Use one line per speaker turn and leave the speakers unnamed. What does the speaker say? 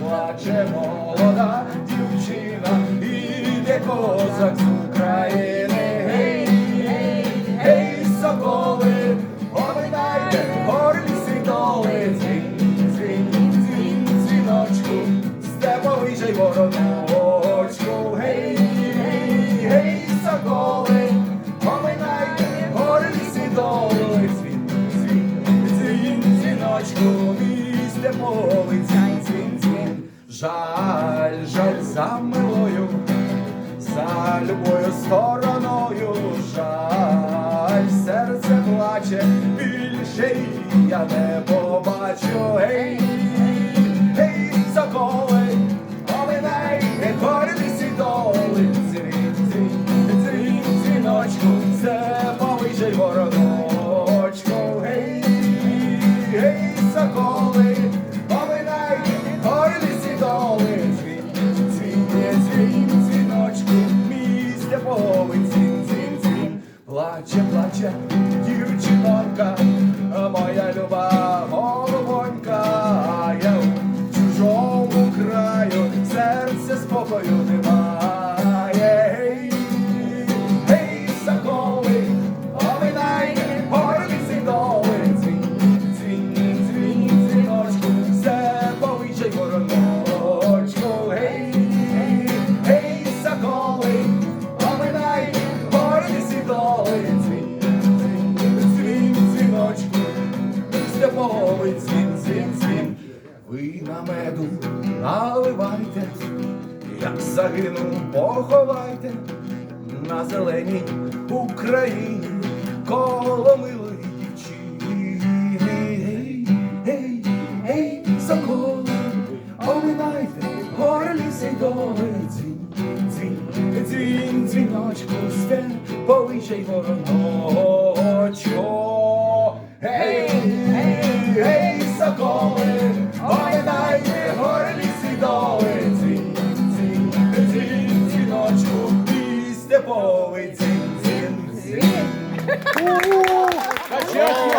плаче молода дівчина, іде козак з України. Гей, гей, гей, соколи, оминайте горлі доли, дзвін, дзвін, дзвін, дзвіночку, степовий же й вороночку. Гей, гей, соколи, оминайте горлі доли, дзвін, дзвін, дзвін. Жаль, жаль за милою, за любою стороною, жаль, серце плаче, більше я не побачу. Гей, доли, дзвін, дзвін, дзвін, дзвіночку, степовий дзвін, дзвін, дзвін. Ви на меду наливайте, як загину, поховайте на зеленій Україні коло милої дівчини. Гей, гей, соколи, оминайте гори ліси дзвін, дзвіночку, сте, повичай вороночко. Гей, гей, гей, соколи, оминайте гори ліси й доли, дзвін, дзвін, дзвін, дзвіночку, і степовий дзвін, дзвін, дзвін.
Качать!